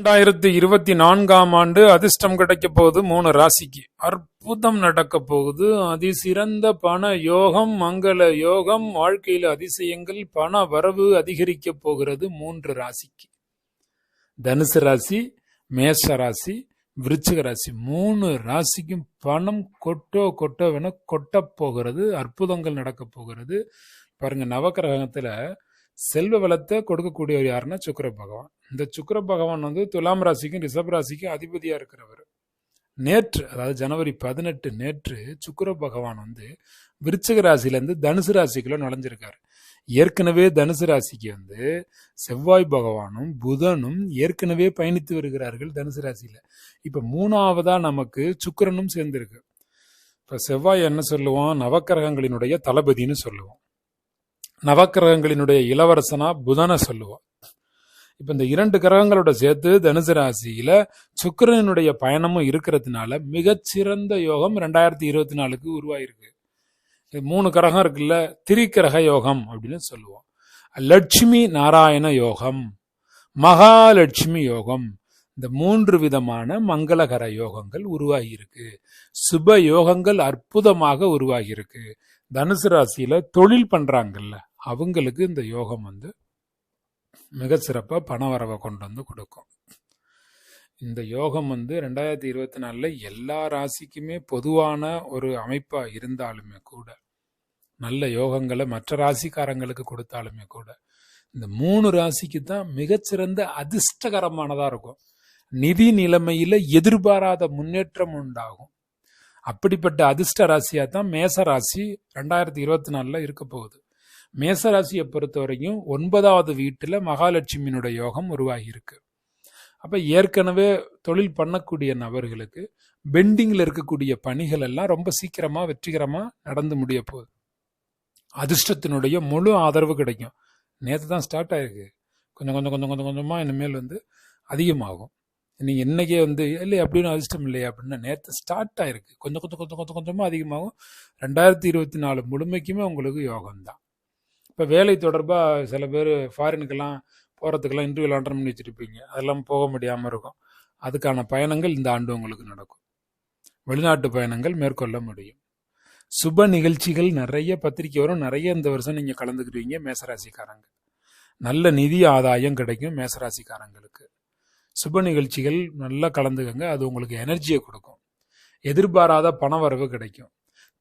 ரெண்டாயிரத்தி இருபத்தி நான்காம் ஆண்டு அதிர்ஷ்டம் கிடைக்க போகுது மூணு ராசிக்கு. அற்புதம் நடக்க போகுது. அதிசிறந்த பண யோகம் மங்கள யோகம் வாழ்க்கையில் அதிசயங்கள் பண வரவு அதிகரிக்க போகிறது மூன்று ராசிக்கு. தனுசு ராசி மேஷ ராசி விருச்சிக ராசி மூணு ராசிக்கும் பணம் கொட்டோ கொட்டோவென கொட்ட போகிறது. அற்புதங்கள் நடக்க போகிறது. பாருங்க நவகிரகத்துல செல்வ வளத்தை கொடுக்கக்கூடியவர் யாருன்னா சுக்கிர பகவான். இந்த சுக்கர பகவான் வந்து துலாம் ராசிக்கும் ரிஷப் ராசிக்கும் அதிபதியாக இருக்கிறவர். நேற்று அதாவது ஜனவரி பதினெட்டு நேற்று சுக்கர பகவான் வந்து விருச்சக ராசியிலேருந்து தனுசு ராசிக்குள்ள நுழைஞ்சிருக்காரு. ஏற்கனவே தனுசு ராசிக்கு வந்து செவ்வாய் பகவானும் புதனும் ஏற்கனவே பயணித்து வருகிறார்கள் தனுசு ராசியில். இப்போ மூணாவதா நமக்கு சுக்கிரனும் சேர்ந்திருக்கு. இப்போ செவ்வாய் என்ன சொல்லுவோம் நவக்கிரகங்களினுடைய தளபதின்னு சொல்லுவோம். நவக்கிரகங்களினுடைய இளவரசனா புதனை சொல்லுவோம் இப்ப இந்த இரண்டு கிரகங்களோட சேர்த்து தனுசு ராசியில சுக்கரனுடைய பயணமும் இருக்கிறதுனால மிகச்சிறந்த யோகம் ரெண்டாயிரத்தி இருபத்தி நாலுக்கு உருவாயிருக்கு. இது மூணு கிரகம் இருக்குல்ல திரிக்கிரக யோகம் அப்படின்னு சொல்லுவோம். லட்சுமி நாராயண யோகம் மகாலட்சுமி யோகம் இந்த மூன்று விதமான மங்களகர யோகங்கள் உருவாகியிருக்கு. சுப யோகங்கள் அற்புதமாக உருவாகியிருக்கு. தனுசு ராசியில தொழில் பண்றாங்கல்ல அவங்களுக்கு இந்த யோகம் வந்து மிக சிறப்பா பண வரவை கொண்டு வந்து கொடுக்கும். இந்த யோகம் வந்து ரெண்டாயிரத்தி இருபத்தி நாலில் எல்லா ராசிக்குமே பொதுவான ஒரு அமைப்பாக இருந்தாலுமே கூட நல்ல யோகங்களை மற்ற ராசிக்காரங்களுக்கு கொடுத்தாலுமே கூட இந்த மூணு ராசிக்கு தான் மிகச்சிறந்த அதிர்ஷ்டகரமானதாக இருக்கும். நிதி நிலைமையில் எதிர்பாராத முன்னேற்றம் உண்டாகும். அப்படிப்பட்ட அதிர்ஷ்ட ராசியாக தான் மேச ராசி ரெண்டாயிரத்தி இருபத்தி நாலில் இருக்க போகுது. மேசராசியை பொறுத்த வரைக்கும் ஒன்பதாவது வீட்டில் மகாலட்சுமியினுடைய யோகம் உருவாகியிருக்கு. அப்போ ஏற்கனவே தொழில் பண்ணக்கூடிய நபர்களுக்கு பெண்டிங்கில் இருக்கக்கூடிய பணிகள் எல்லாம் ரொம்ப சீக்கிரமாக வெற்றிகரமாக நடந்து முடிய போகுது. அதிர்ஷ்டத்தினுடைய முழு ஆதரவு கிடைக்கும். நேற்று தான் ஸ்டார்ட் ஆயிருக்கு. கொஞ்சம் கொஞ்சம் கொஞ்சம் கொஞ்சம் கொஞ்சமாக இனிமேல் வந்து அதிகமாகும். நீங்கள் இன்றைக்கே வந்து இல்லை அப்படின்னு அதிர்ஷ்டம் இல்லையா அப்படின்னா நேற்று ஸ்டார்ட் ஆயிருக்கு. கொஞ்சம் கொஞ்சம் கொஞ்சம் கொஞ்சம் கொஞ்சமாக அதிகமாகும். ரெண்டாயிரத்தி இருபத்தி நாலு முழுமைக்குமே உங்களுக்கு யோகம் தான் இப்போ வேலை தொடர்பாக சில பேர் ஃபாரினுக்கெல்லாம் போகிறதுக்கெல்லாம் இன்டர்வியூ அட்டன் பண்ணி வச்சுருப்பீங்க. அதெல்லாம் போக முடியாமல் இருக்கும். அதுக்கான பயணங்கள் இந்த ஆண்டு உங்களுக்கு நடக்கும். வெளிநாட்டு பயணங்கள் மேற்கொள்ள முடியும். சுப நிகழ்ச்சிகள் நிறைய பத்திரிக்கை வரும். நிறைய இந்த வருஷம் நீங்கள் கலந்துக்கிடுவீங்க மேசராசிக்காரங்க. நல்ல நிதி ஆதாயம் கிடைக்கும் மேசராசிக்காரங்களுக்கு. சுப நிகழ்ச்சிகள் நல்லா கலந்துக்கங்க. அது உங்களுக்கு எனர்ஜியை கொடுக்கும். எதிர்பாராத பண வரவு கிடைக்கும்.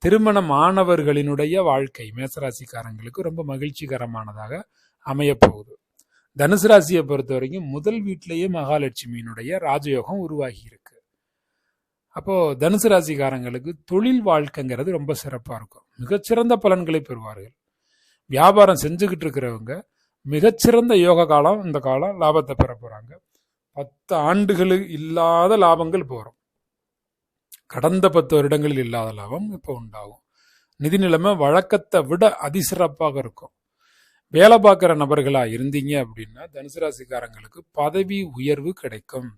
திருமணம் ஆனவர்களினுடைய வாழ்க்கை மேசராசிக்காரங்களுக்கு ரொம்ப மகிழ்ச்சிகரமானதாக அமையப்போகுது. தனுசு ராசியை பொறுத்த வரைக்கும் முதல் வீட்டிலேயே மகாலட்சுமியினுடைய ராஜயோகம் உருவாகி இருக்கு அப்போ தனுசு ராசிக்காரங்களுக்கு தொழில் வாழ்க்கைங்கிறது ரொம்ப சிறப்பாக இருக்கும். மிகச்சிறந்த பலன்களை பெறுவார்கள். வியாபாரம் செஞ்சுக்கிட்டு இருக்கிறவங்க மிகச்சிறந்த யோக காலம் இந்த காலம் லாபத்தை பெற போகிறாங்க பத்து ஆண்டுகள் இல்லாத லாபங்கள் போகிறோம் கடந்த பத்து வருடங்களில் இல்லாத லாபம் இப்போ உண்டாகும். நிதி நிலைமை வழக்கத்தை விட அதிசிறப்பாக இருக்கும். வேலை பார்க்குற நபர்களாக இருந்தீங்க அப்படின்னா தனுசு ராசிக்காரங்களுக்கு பதவி உயர்வு கிடைக்கும்.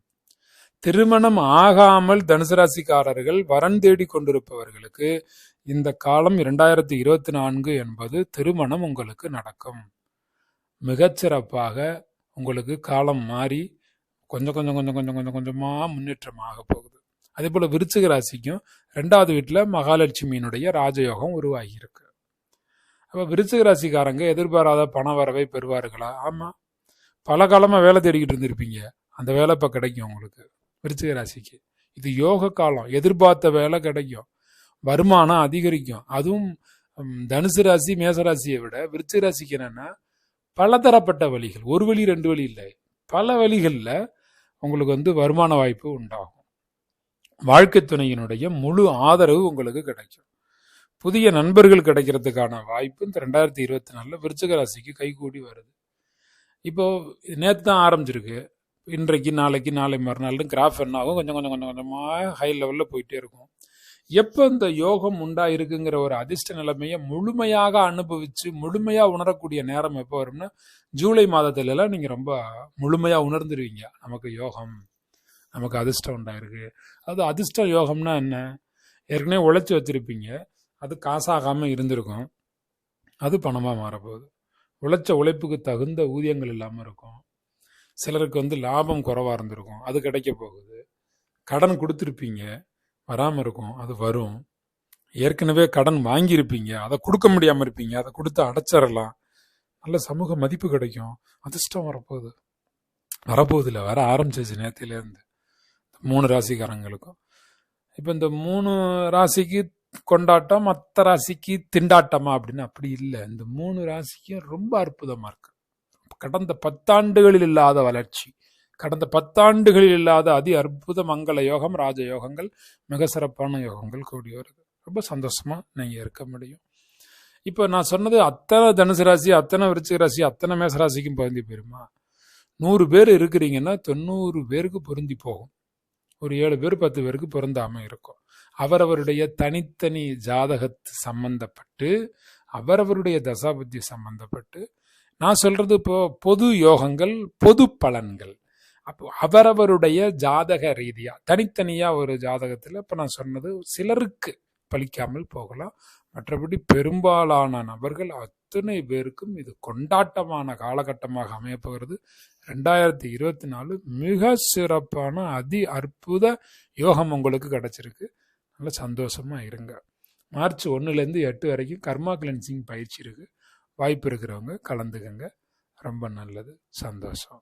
திருமணம் ஆகாமல் தனுசு ராசிக்காரர்கள் வரன் தேடி கொண்டிருப்பவர்களுக்கு இந்த காலம் இரண்டாயிரத்தி இருபத்தி நான்கு என்பது திருமணம் உங்களுக்கு நடக்கும். மிகச்சிறப்பாக உங்களுக்கு காலம் மாறி கொஞ்சம் கொஞ்சம் கொஞ்சம் கொஞ்சம் கொஞ்சம் கொஞ்சமாக முன்னேற்றம் போகுது. அதே போல் விருச்சிக ராசிக்கும் ரெண்டாவது வீட்டில் மகாலட்சுமியினுடைய ராஜயோகம் உருவாகி இருக்கு அப்போ விருச்சிக ராசிக்காரங்க எதிர்பாராத பண வரவை பெறுவார்களா? ஆமாம் பல காலமாக வேலை தேடிக்கிட்டு இருந்திருப்பீங்க. அந்த வேலை இப்போ கிடைக்கும் உங்களுக்கு விருச்சிக ராசிக்கு. இது யோக காலம். எதிர்பார்த்த வேலை கிடைக்கும். வருமானம் அதிகரிக்கும். அதுவும் தனுசு ராசி மேசராசியை விட விருச்சிக ராசிக்கு என்னென்னா பலதரப்பட்ட வழிகள். ஒரு வழி ரெண்டு வழி இல்லை. பல வழிகளில் உங்களுக்கு வந்து வருமான வாய்ப்பு உண்டாகும். வாழ்க்கை துணையினுடைய முழு ஆதரவு உங்களுக்கு கிடைக்கும். புதிய நண்பர்கள் கிடைக்கிறதுக்கான வாய்ப்பு இந்த ரெண்டாயிரத்தி இருபத்தி நாலில் விருச்சக ராசிக்கு கைகூடி வருது. இப்போ நேற்று தான் ஆரம்பிச்சிருக்கு. இன்றைக்கு நாளைக்கு நாளை மறுநாள் கிராஃப் என்ன ஆகும்? கொஞ்சம் கொஞ்சம் கொஞ்சம் கொஞ்சமாக ஹை லெவலில் போயிட்டே இருக்கும். எப்போ இந்த யோகம் உண்டா இருக்குங்கிற ஒரு அதிர்ஷ்ட நிலைமையை முழுமையாக அனுபவிச்சு முழுமையாக உணரக்கூடிய நேரம் எப்போ வரும்னா ஜூலை மாதத்துலலாம் நீங்கள் ரொம்ப முழுமையாக உணர்ந்துருவீங்க. நமக்கு யோகம் நமக்கு அதிர்ஷ்டம் உண்டாயிருக்கு. அது அதிர்ஷ்ட யோகம்னா என்ன? ஏற்கனவே உழைச்சி வச்சிருப்பீங்க. அது காசாகாமல் இருந்திருக்கும். அது பணமாக மாறப்போகுது. உழைச்ச உழைப்புக்கு தகுந்த ஊதியங்கள் இல்லாமல் இருக்கும். சிலருக்கு வந்து லாபம் குறவாக இருந்திருக்கும். அது கிடைக்க போகுது. கடன் கொடுத்துருப்பீங்க. வராமல் இருக்கும். அது வரும். ஏற்கனவே கடன் வாங்கியிருப்பீங்க. அதை கொடுக்க முடியாமல் இருப்பீங்க. அதை கொடுத்து அடைச்சிடலாம். நல்ல சமூக மதிப்பு கிடைக்கும். அதிர்ஷ்டம் வரப்போகுது. வரப்போகுதில்லை வர ஆரம்பிச்சிச்சு நேத்திலேருந்து. மூணு ராசிக்காரங்களுக்கும். இப்போ இந்த மூணு ராசிக்கு கொண்டாட்டம் மற்ற ராசிக்கு திண்டாட்டமா அப்படின்னு அப்படி இல்லை. இந்த மூணு ராசிக்கும் ரொம்ப அற்புதமாக இருக்கு. கடந்த பத்தாண்டுகளில் இல்லாத வளர்ச்சி கடந்த பத்தாண்டுகளில் இல்லாத அதி அற்புத மங்கள யோகம் ராஜ யோகங்கள் மிக சிறப்பான யோகங்கள் கூடி வருது ரொம்ப சந்தோஷமாக நீங்கள் இருக்க முடியும். இப்போ நான் சொன்னது அத்தனை தனுசு ராசி அத்தனை விருச்சிக ராசி அத்தனை மேச ராசிக்கும் பொருந்தி போயிருமா? நூறு பேர் இருக்கிறீங்கன்னா தொண்ணூறு பேருக்கு பொருந்தி போகும். ஒரு ஏழு பேர் பத்து பேருக்கு பொருந்தாமல் இருக்கும். அவரவருடைய தனித்தனி ஜாதகத்து சம்பந்தப்பட்டு அவரவருடைய தசாபுத்தி சம்பந்தப்பட்டு நான் சொல்றது இப்போ பொது யோகங்கள் பொது பலன்கள். அப்போ அவரவருடைய ஜாதக ரீதியாக தனித்தனியாக ஒரு ஜாதகத்தில் இப்போ நான் சொன்னது சிலருக்கு பழிக்காமல் போகலாம். மற்றபடி பெரும்பாலான நபர்கள் அத்தனை பேருக்கும் இது கொண்டாட்டமான காலகட்டமாக அமையப்போகிறது. ரெண்டாயிரத்தி இருபத்தி நாலு மிக சிறப்பான அதி அற்புத யோகம் உங்களுக்கு கிடச்சிருக்கு. நல்ல சந்தோஷமாக இருங்க. மார்ச் ஒன்றுலேருந்து எட்டு வரைக்கும் கர்மா கிளென்சிங் பயிற்சி இருக்குது வாய்ப்பு இருக்கிறவங்க கலந்துக்கங்க. ரொம்ப நல்லது. சந்தோஷம்.